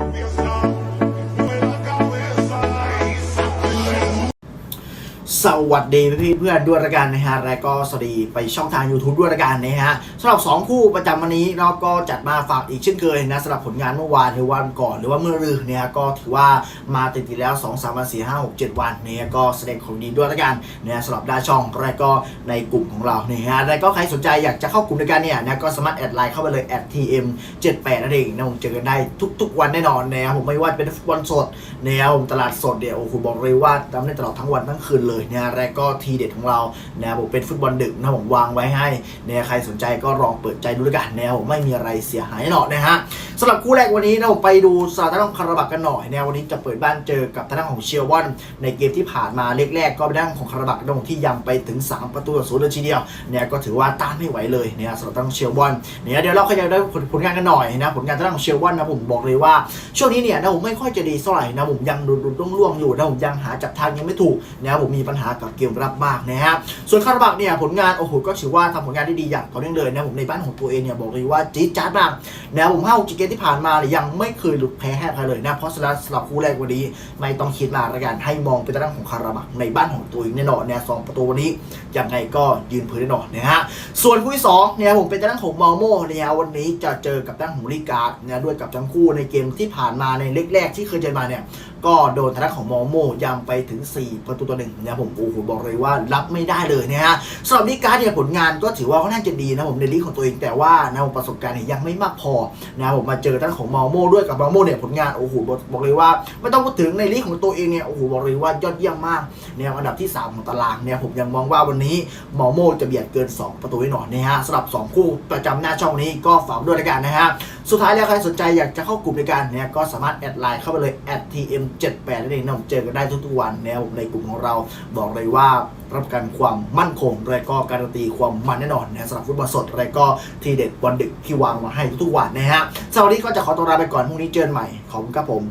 We. สวัสดีพี่เพื่อนด้วยละกันนะฮะและก็สวัสดีไปช่องทาง YouTube ด้วยละกันนะฮะสำหรับ 2 คู่ประจำวันนี้เราก็จัดมาฝากอีกเช่นเคยนะสำหรับผลงานเมื่อวานหรือวันก่อน หรือว่าเมื่อรืนเนี่ยก็ถือว่ามาติดติดแล้ว 2 3วัน4 5 6 7 วันเนี่ยก็แสดงของดีด้วยละกันนะสำหรับด้านช่องและก็ในกลุ่มของเราเนี่ยฮะและก็ใครสนใจอยากจะเข้ากลุ่มด้วยกันเนี่ยนะก็สามารถแอดไลน์เข้าไปเลย @tm 78นั่นเองนะผมเจอกันได้ทุก ๆ วันแน่นอนนะครับผมไม่ว่าเป็นฟุตบอลสดนะครับผมตลาดสดเดี๋ยวโอ้โหบอกเลยว่าทำได้ตลอดทั้งวันทั้งคืนเลยนะและก็ทีเด็ดของเรานะผมเป็นฟุตบอลดึกนะผมวางไว้ให้เนี่ยใครสนใจก็ลองเปิดใจดูด้วยกันนะผมไม่มีอะไรเสียหายแน่นอนนะฮะสำหรับคู่แรกวันนี้นะผมไปดูสถานของคาราบักกันหน่อยนะวันนี้จะเปิดบ้านเจอกับทางด้านของเชียร์วอนในเกมที่ผ่านมาเลกแรกก็เป็นด้านของคาราบักนะที่ยังไปถึง 3 ประตูต่อศูนย์เลยทีเดียวเนี่ยก็ถือว่าต้านไม่ไหวเลยเนี่ยสำหรับทางด้งเชียร์วอนเนี่ยเดี๋ยวเราขยับได้ผลผลงานกันหน่อยนะผลงานทางด้านของเชียร์วอนนะผมบอกเลยว่า ช่วงนี้เนี่ยนะผมไม่ค่อยจะดีเท่าไหร่นะผมยังดูดูร่วงๆอยู่นะผมยังหาจับทางยังไม่ถูกนะผมมีปัญหากับเกมรับมากนะฮะส่วนคาราบักเนี่ยผลงานโอ้โหก็ถือว่าทำผลงานได้ดีอย่างต่อเนื่องเลยนะผมในบ้านของตัวเองเนี่ยบอกเลยว่าจี๊ดจ๊าดมากนะผมห้าหกเกมที่ผ่านมาเนี่ยยังไม่เคยหลุดแพ้ให้ใครเลยนะเพราะฉะนั้นสำหรับคู่แรกวันนี้ไม่ต้องคิดมากละกันให้มองไปทางด้านของคาราบักในบ้านของตัวเองแน่นอนเนี่ยสองประตูวันนี้ยังไงก็ยืนพื้นแน่นอนนะฮะส่วนคู่ที่สองเนี่ยผมเป็นทางด้านของมอลโม่เนี่ยวันนี้จะเจอกับด้านของลิการ์ดเนี่ยด้วยกับทั้งคู่ในเกมที่ผ่านมาในเล็กแรกที่เคยเจอมาเนี่ยก็โดนทางด้านของมอโมยำไปถึง 4 ประตูต่อหนึ่งนะผมโอ้โหบอกเลยว่ารับไม่ได้เลยนะฮะสำหรับลิการ์ดเนี่ยผลงานก็ถือว่าค่อนข้างจะดีนะผมในลีกของตัวเองแต่ว่านะผมประสบการณ์เนี่ยยังไม่มากพอนะผมมาเจอทางด้านของมอโมด้วยกับมอโมเนี่ยผลงานโอ้โหบอกบอกเลยว่าไม่ต้องพูดถึงในลีกของตัวเองเนี่ยโอ้โหบอกเลยว่ายอดเยี่ยมมากแนวอันดับที่ 3 ของตารางเนี่ยผมยังมองว่าวันนี้มอโมจะเบียดเกิน 2 ประตูแน่นอนนะฮะสำหรับ 2 คู่ประจำหน้าช่องนี้ก็ฝากด้วยละกันนะฮะ สุดท้ายแล้วใครสนใจอยากจะเข้ากลุ่มในการเนี่ยก็สามารถแอดไลน์เข้าไปเลย @tm78 นั่นเองนะผมเจอกันได้ทุกๆวันนะครับในกลุ่มของเราบอกเลยว่ารับประกันความมั่นคงและก็การันตีความมันแน่นอนนะสำหรับฟุตบอลสดและก็ทีเด็ดวันดึกที่วางมาให้ทุกๆวันนะฮะสำหรับวันนี้ก็จะขอตัวลาไปก่อนพรุ่งนี้เจอกันใหม่ขอบคุณครับผม